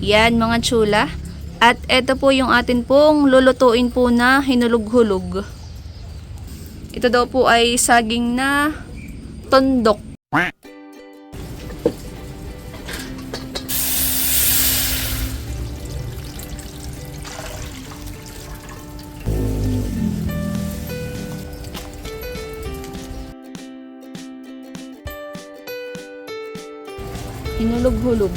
Yan mga chula. At ito po yung atin pong lulutuin po na hinulog-hulog. Ito daw po ay saging na tondok. Hinulog-hulog.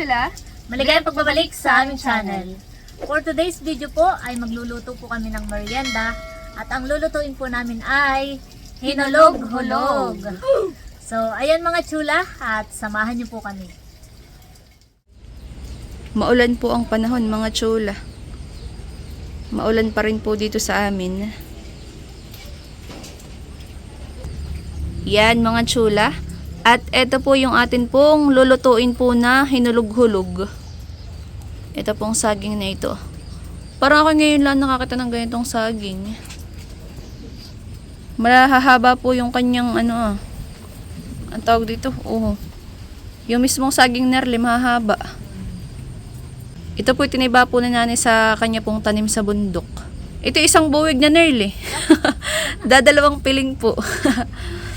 Chula! Maligayang pagbabalik sa aming channel. For today's video po ay magluluto po kami ng merienda at ang lulutuin po namin ay hinulog-hulog. So, ayan mga chula at samahan niyo po kami. Maulan po ang panahon mga chula. Maulan pa rin po dito sa amin. Yan mga chula. At ito po yung atin pong lulutuin po na hinulog-hulog. Ito pong saging na ito. Parang ako ngayon lang nakakita ng ganitong saging. Malahahaba po yung kanyang ano ah. Ang tawag dito? Oo. Yung mismong saging nerle mahahaba. Ito po tiniba po na nanay sa kanya pong tanim sa bundok. Ito isang buwig na nerle. Dadalawang piling po.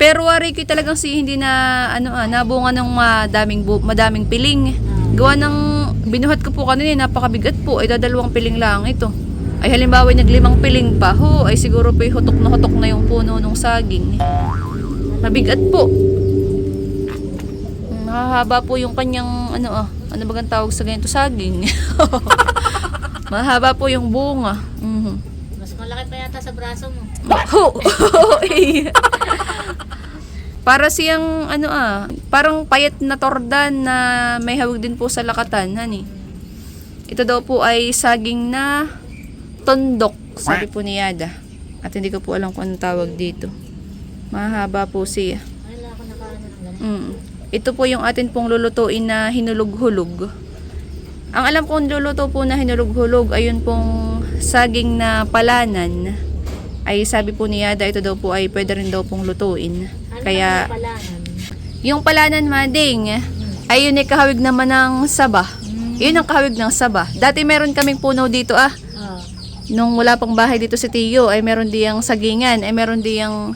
Pero wari ko talagang si hindi na ano ah, nabunga ng madaming bu- madaming piling. Gawa ng binuhat ko po kanina, napakabigat po. Ay dadalawang piling lang ito. Ay halimbawa naglimang piling pa, ho, ay siguro po hutok na hutok na yung puno ng saging. Mabigat po. Mahaba po yung kanyang ano ah, ano bagang tawag sa ganito saging. Mahaba po yung bunga. Mhm. Mas malaki pa yata sa braso mo. Ho! Eh. Para siyang ano ah, parang payat na tordan na may hawag din po sa lakatan, hani. Ito daw po ay saging na tondok, sabi po ni Yada. At hindi ko po alam kung anong tawag dito. Mahaba po siya. Mm. Ito po yung atin pong lulutuin na hinulog-hulog. Ang alam kong luluto po na hinulog-hulog ay yun pong saging na palanan. Ay sabi po ni Yada, ito daw po ay pwede rin daw pong lutuin. Kaya yung palanan mading ay yun ay kahawig naman ng saba. Yun ang kahawig ng saba. Dati meron kaming puno dito ah. Nung wala pang bahay dito sa Tiyo, ay meron diyang sagingan, ay meron diyang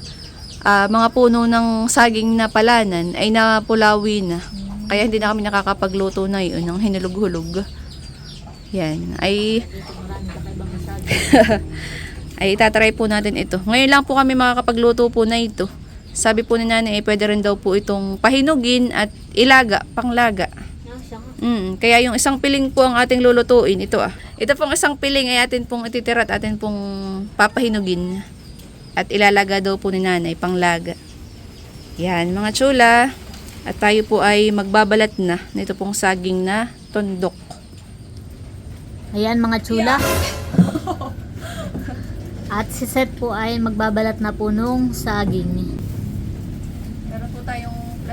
ah, mga puno ng saging na palanan, ay napulawi na. Kaya hindi na kami nakakapagluto na yun ng hinulog-hulog. Yan. Ay, ay itatry po natin ito. Ngayon lang po kami makakapagluto po na ito. Sabi po ni nanay, eh, pwede rin daw po itong pahinugin at ilaga, panglaga. Nga. Mm, kaya yung isang piling po ang ating lulutuin, ito ah. Ito pong isang piling ay atin pong ititira at atin pong papahinugin. At ilalaga daw po ni nanay, panglaga. Yan, mga chula. At tayo po ay magbabalat na nito pong saging na tondok. Ayan mga chula. At si Seth po ay magbabalat na po nung saging.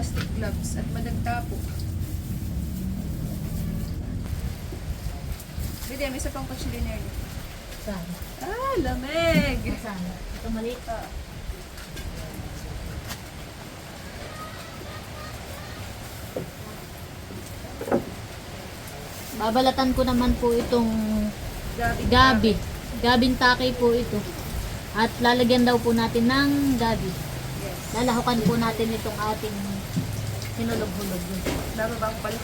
Plastic gloves at madagta po. Pwede, may isa pang kutsiliner. Saan? Ah, lamig! Saan? Ito maliit. Babalatan ko naman po itong Gabi. gabi. Gabing takay po ito. At lalagyan daw po natin ng gabi. Yes. Lalahukan po natin itong ating hinulog-hulog. Bababang pala.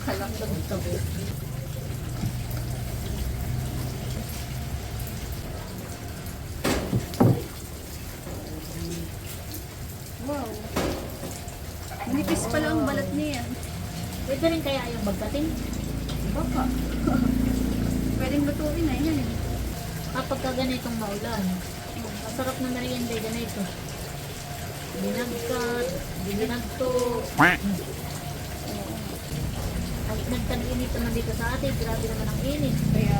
Kalang Wow. Nipis pala ang balat niya. Pwede rin kaya yung bagkating. Baka. Pwedeng lutuin na yan eh. Kapag ka ganitong maulan, masarap na merienda yung ganito. Binagkat, binagto. Kahit nagtag-init naman dito sa atin, grabe naman ang init. Kaya,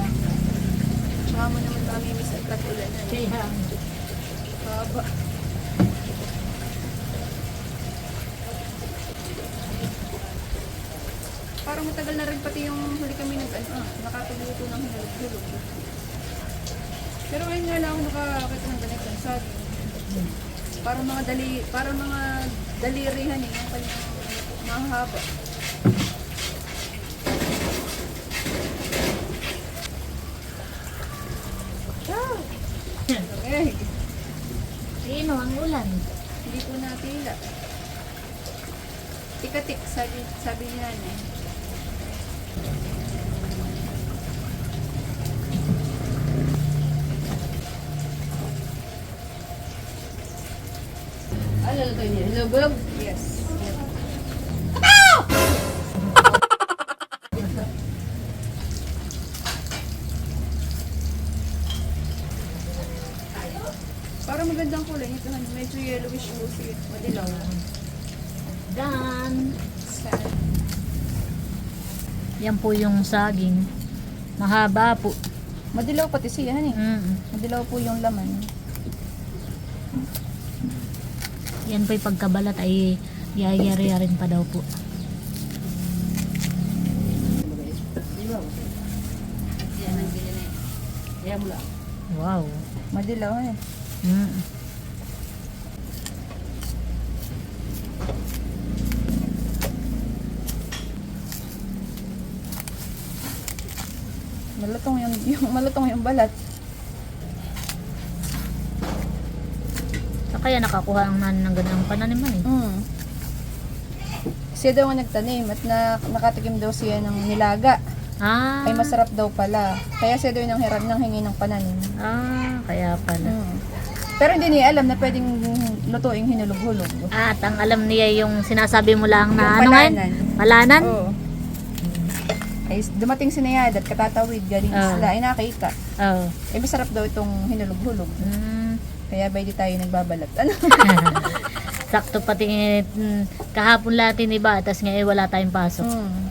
tsaka mo naman kami miss at katulan na. Kaya, Haba. Parang matagal na rin pati yung huli kami nag ano, ah, nakapagluto ng hinulog-hulog. Pero ngayon nga lang ako nakakita ng ganitong saging. Parang mga dali, parang mga dalirihan eh, yung kanyang mahaba. Eh, sino ang ulan? hindi po natila. Tikatik, sabi, sabi ni nanay. Ano to niya? Lubog? Yes. Para magandang kulay nito, medyo yellowish siya. Madilaw. Dan. Sad. Yan po yung saging. Mahaba po. Madilaw pati siya, hani. Mm. Madilaw po yung laman. Yan po yung pagkabalat ay yayari-yarin pa daw po. Wow. Madilaw, hani. Mm. Yung, malutong yung balat. Kaya nakakuha ang nan ng ganang pananiman eh. Mm. Siya daw ang nagtanim at na, nakatikim daw siya ng nilaga. Ah. Ay masarap daw pala. Kaya siya daw yung hiram ng hingi ng pananim. Ah, kaya pala. Mm. Pero hindi niya alam na pwedeng lutuing hinulog-hulog. At ang alam niya yung sinasabi mo lang na Yung ano ngayon? palanan. Palanan? Oo. Ay, dumating si Nayad at katatawid galing Ah. isla. Ay nakita. Oh. Ay masarap daw itong hinulog-hulog. Mm. Kaya ba di tayo nagbabalat? Ano? Sakto pati mm, kahapon natin iba, tapos ngayon wala tayong pasok. Mm.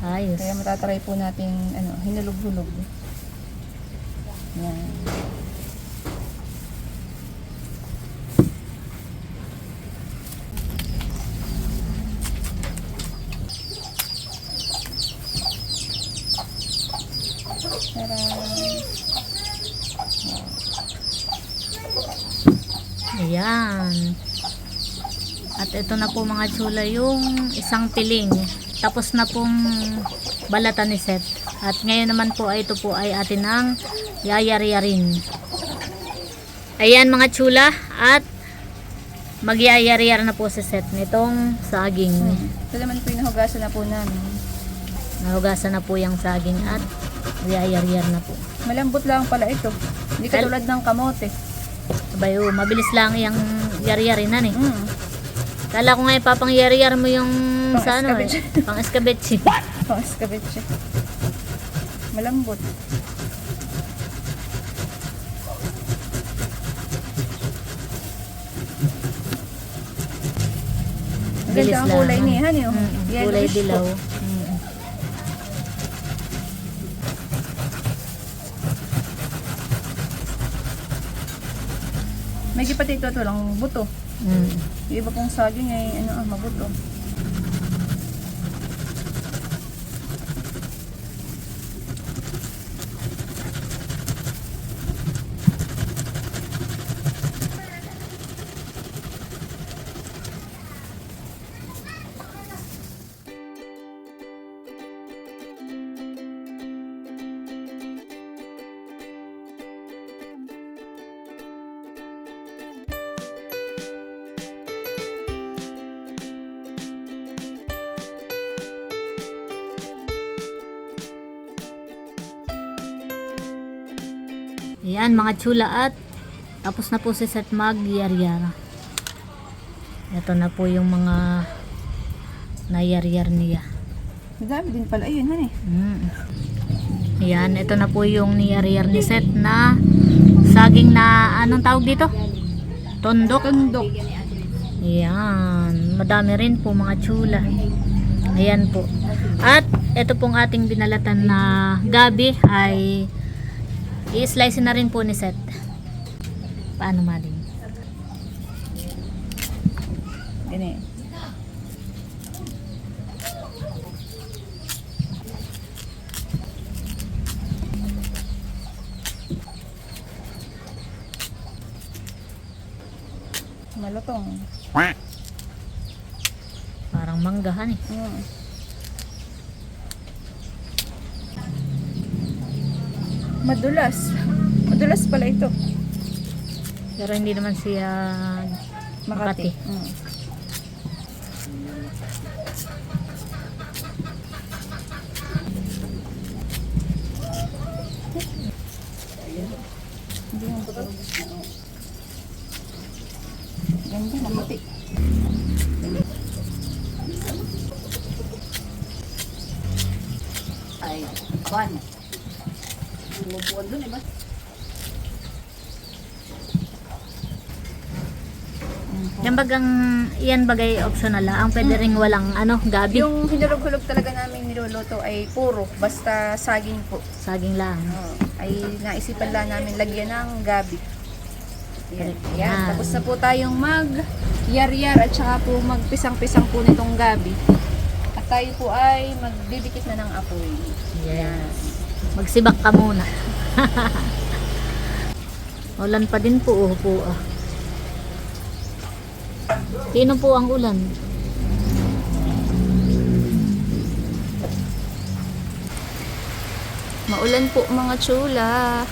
Ayos. Kaya matatry po natin ano, hinulog-hulog. Yan. Ayan. At ito na po mga chula yung isang piling. Tapos na pong balatan ni Seth. At ngayon naman po ay ito po ay atin ang yayari-yarin. Ayan mga chula. At magyayari-yar na po si Seth nitong saging. Ito naman po yung nahugasan na po namin. Nahugasan na po yung saging at yayari-yar na po. Malambot lang pala ito. Hindi katulad ng kamote. Abay, oh, mabilis lang yung yari-yarinan eh. Mm. Kala ko nga ipapangyari-yar mo yung Pang sa ano eh. Pang escabeche. Pang escabeche. Malambot. Bilis Ganda ang lang. kulay niya, hani, oh. Mm, Yellowish kulay po. dilaw. Mm. May pati ito, ito lang buto. Mm. Yung iba pong saging ay ano ah, mabuto. Ayan mga chula at tapos na po si Seth mag yaryara. Ito na po yung mga nayaryar niya. Madami din pala. Ayun, han eh. Mm. Yan, ito na po yung niyariyar ni Seth na saging na, anong tawag dito? Tondok. Tundok. Yan, madami rin po mga tsula. Ayan po. At ito pong ating binalatan na gabi ay i-slice na rin po ni Seth. Paano maling? Ganyan. Malutong. Parang manggahan eh. Mm. Madulas. Madulas pala ito. Pero hindi naman siya Makati. Makati. Mm. Hindi mo ba Ganda, maputi. Ay, kwan. Bumubuan dun, eh ba? Yan bagang, yan bagay optional lang. Ang pwede ring walang ano, gabi. Yung hinulog-hulog talaga namin niluluto ay puro, basta saging po. Saging lang. Oo. ay naisipan lang namin lagyan ng gabi. Yan. Yan. Yan. Tapos na po tayong mag yar-yar at saka po magpisang-pisang po nitong gabi. At tayo po ay magdidikit na ng apoy. Yes. Magsibak ka muna. ulan pa din po, oh, po ah. Sino po ang ulan? Maulan po mga tsula.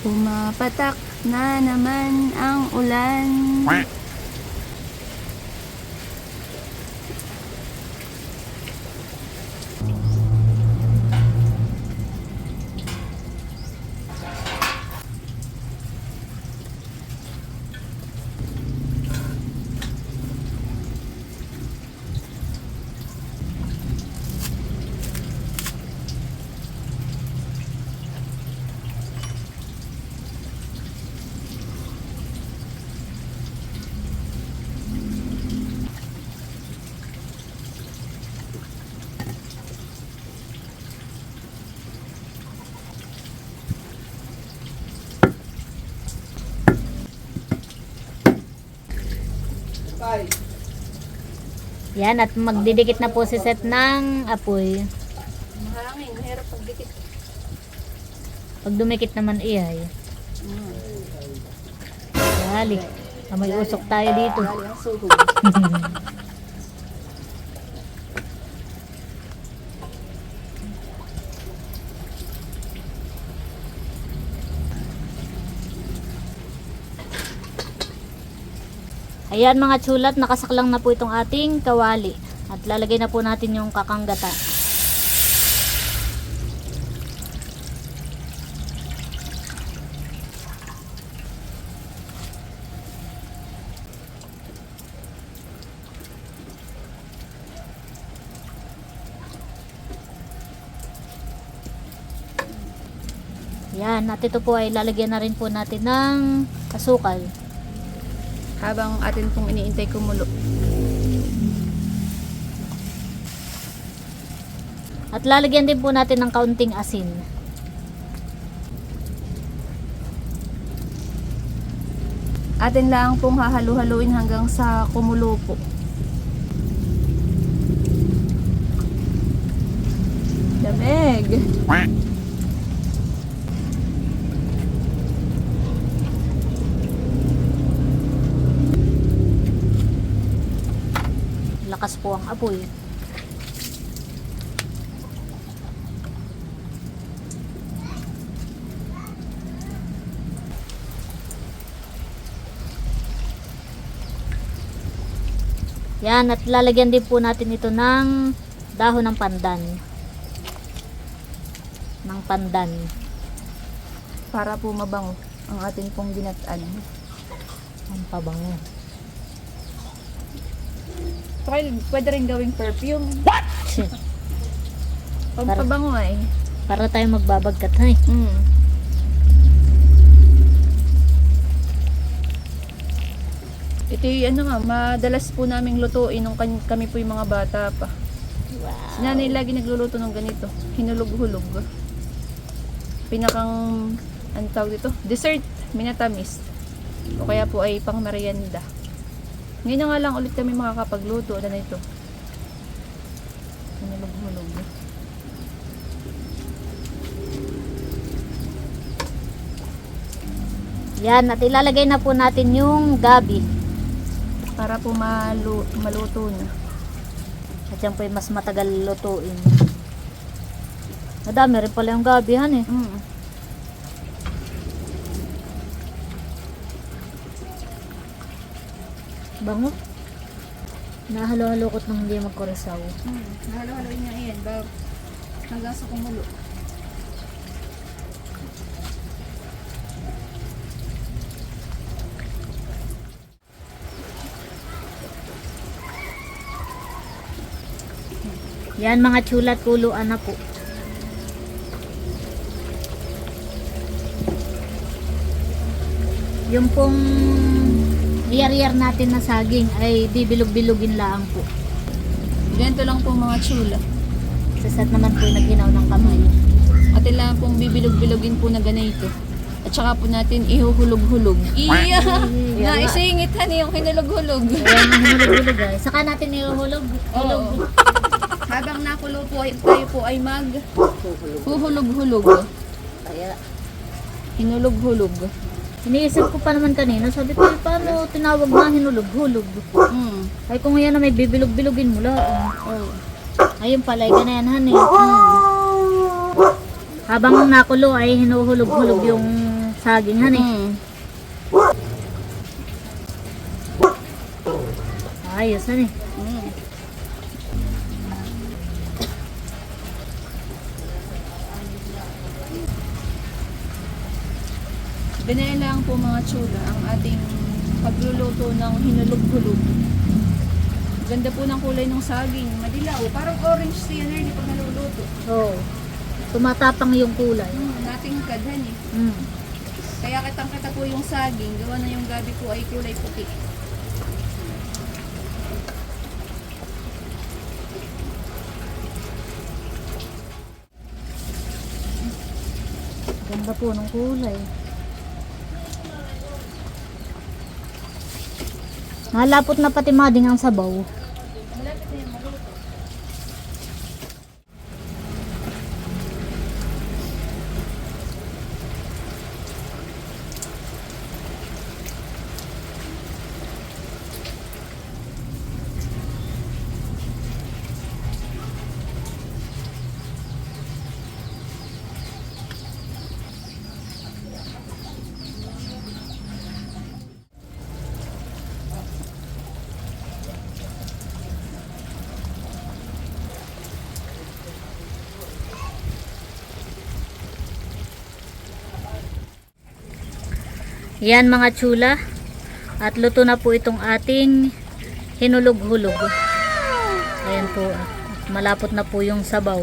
Pumapatak na naman ang ulan. Yan, at magdidikit na po si Seth ng apoy. Mahangin, mahirap pagdikit. Pag dumikit naman iyay. Dali. Ah, may usok tayo dito. Ayan mga tsulat, nakasaklang na po itong ating kawali. At lalagay na po natin yung kakanggata. Yan, at ito po ay lalagyan na rin po natin ng asukal. Habang atin pong iniintay kumulo. At lalagyan din po natin ng kaunting asin. Atin lang pong hahalu-haluin hanggang sa kumulo po. Damig. Lakas po ang apoy. Yan, at lalagyan din po natin ito ng dahon ng pandan. Ng pandan. Para po mabango ang ating pong ginatan. Ang pabango. Pwede, pwede rin gawing perfume. Pampabango ay. Para tayo magbabagkat, hay. Mm. Ito yung ano nga, madalas po naming lutuin nung kan- kami po yung mga bata pa. Si Wow. nanay lagi nagluluto ng ganito. Hinulog-hulog. Pinakang, ano tawag dito? Dessert, minatamis. O kaya po ay pang merienda. Ngayon na nga lang ulit kami makakapagluto na nito. Hinulog-hulog. Yan, at ilalagay na po natin yung gabi. Para po malu- maluto na. At yan po yung mas matagal lutuin. Madami rin pala yung gabi, han eh. Mm. Bango. Nahalo-halo ko't nang hindi magkorisaw. Mm. Halo-haloin niya yan. Bag hanggang sa kumulo. Yan mga chulat kuluan na po. Yung pong riyar natin na saging ay bibilog-bilogin lang po. Ganito lang po mga chula. Sasat naman po yung naghinaw ng kamay. At lang pong bibilog-bilogin po na ganito. At saka po natin ihuhulog-hulog. Iya! Naisingit hani yung hinulog-hulog. Ayan hinulog-hulog ay. Saka natin ihuhulog. Hulog. Oo. Habang nakulo po ay, tayo po ay mag huhulog-hulog. Kaya Hinulog-hulog. Iniisip ko pa naman kanina, sabi ko, "Eh, paano tinawag na hinulog-hulog? Mm. Ay kung yan na may bibilog-bilogin mo lahat. Oh. Ayun pala, ay ganayan eh. Habang nakulo ay hinuhulog-hulog yung saging han eh. Mm. Ayos han Ganyan lang po mga tsula ang ating pagluluto ng hinulog-hulog. Ganda po ng kulay ng saging. Madilaw. Parang orange siya na hindi pag naluluto. Oo. Tumatapang yung kulay. Hmm, nating kadhan eh. Mm. Kaya kitang-kita po yung saging. Gawa na yung gabi ko ay kulay puti. Ganda po ng kulay. Nalapot na pati mading ang sabaw. Yan mga tsula. At luto na po itong ating hinulog-hulog. Ayan po. Malapot na po yung sabaw.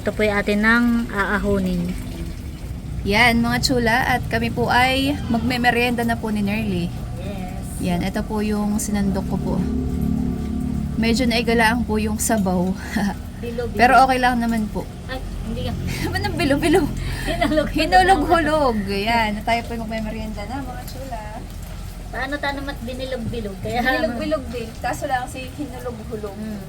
Ito po yung atin ng aahonin. Yan mga tsula at kami po ay magme-merienda na po ni Nerly. Yes. Yan, ito po yung sinandok ko po. Medyo naigalaan po yung sabaw. Pero okay lang naman po. Ay, hindi ka. Naman ang bilo-bilo. Hinulog. Hinulog-hulog. Yan, tayo po yung magme-merienda na mga tsula. Paano tayo naman binilog-bilog? Kaya Bilog-bilog din. Kaso lang si hinulog-hulog. Hmm.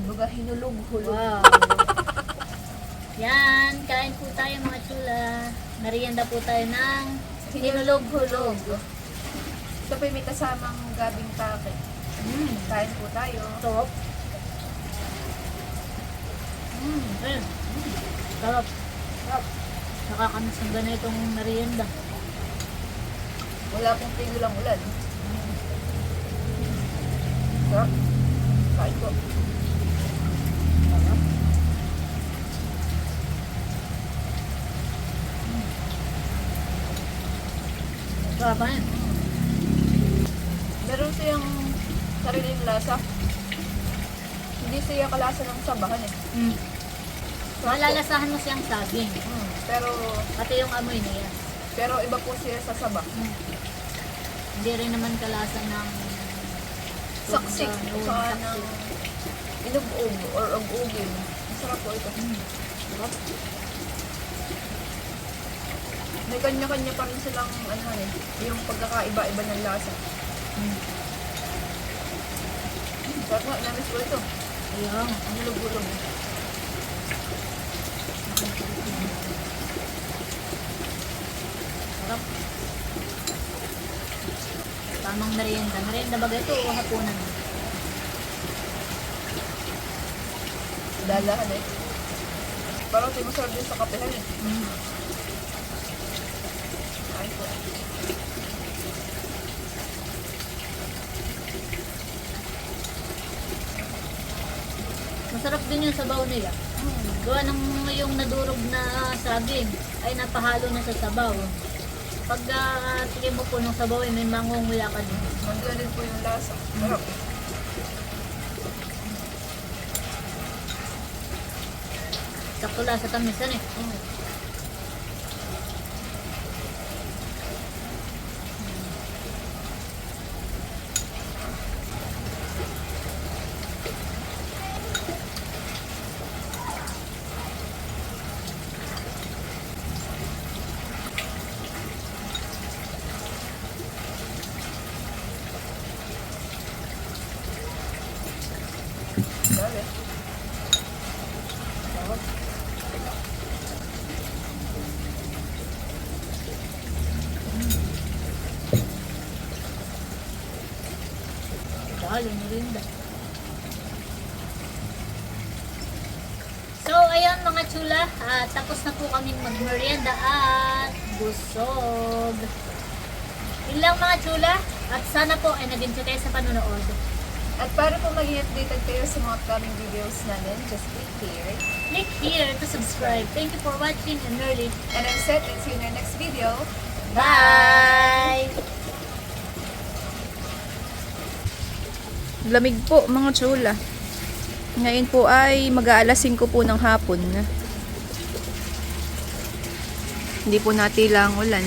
Kumbaga hinulog-hulog. Wow. Yan, kain po tayo mga chula. Merienda po tayo ng hinulog-hulog. Ito po may kasamang gabing take. Mm, kain po tayo. Top. Mm. Mm. Sarap. Sarap. Nakakamis ng ganitong merienda. Wala pong tigil ang ulan. Sarap. Kain po. Sarap. Sarap eh. Meron siyang sariling lasa. Hindi siya kalasa ng sabahan eh. Mm. Malalasahan mo siyang saging. Mm, pero, Pati yung amoy niya. pero iba po siya sa saba. Mm. Hindi rin naman kalasa ng Saksik. Oo, Saka saksik. ng inug-ug or ug-ugin. Masarap po ito. Sarap. May kanya-kanya pa rin silang ano eh, yung pagkakaiba-iba ng lasa. Mm. Sarap nga, namis ko ito. Ayun. Ang hulog-hulog. Tamang merienda. Merienda ba ito o hapunan? Dalahan eh. Parang di masarap din sa kapehan eh. Mm. Ay, po. Masarap din yung sabaw nila. Gawa ng yung nadurog na saging ay napahalo na sa sabaw. Pag uh, tingin mo po ng sabaw ay may mangunguya ka din. Din po yung lasa. Sarap. Sakto lang sa tamisan eh. Mm. Dali. Sarap. Dahil merinda. So, ayun mga chula, ah, tapos na po kaming magmerienda at busog. Yun lang mga chula, at sana po ay nag-enjoy kayo sa panonood. At para po maging updated kayo sa mga upcoming videos namin, just click here. Click here to subscribe. Thank you for watching and early. And I'm set and see you in our next video. Bye! Lamig po mga chula. Ngayon po ay mag-aalas 5 po ng hapon. Hindi po natila ang ulan.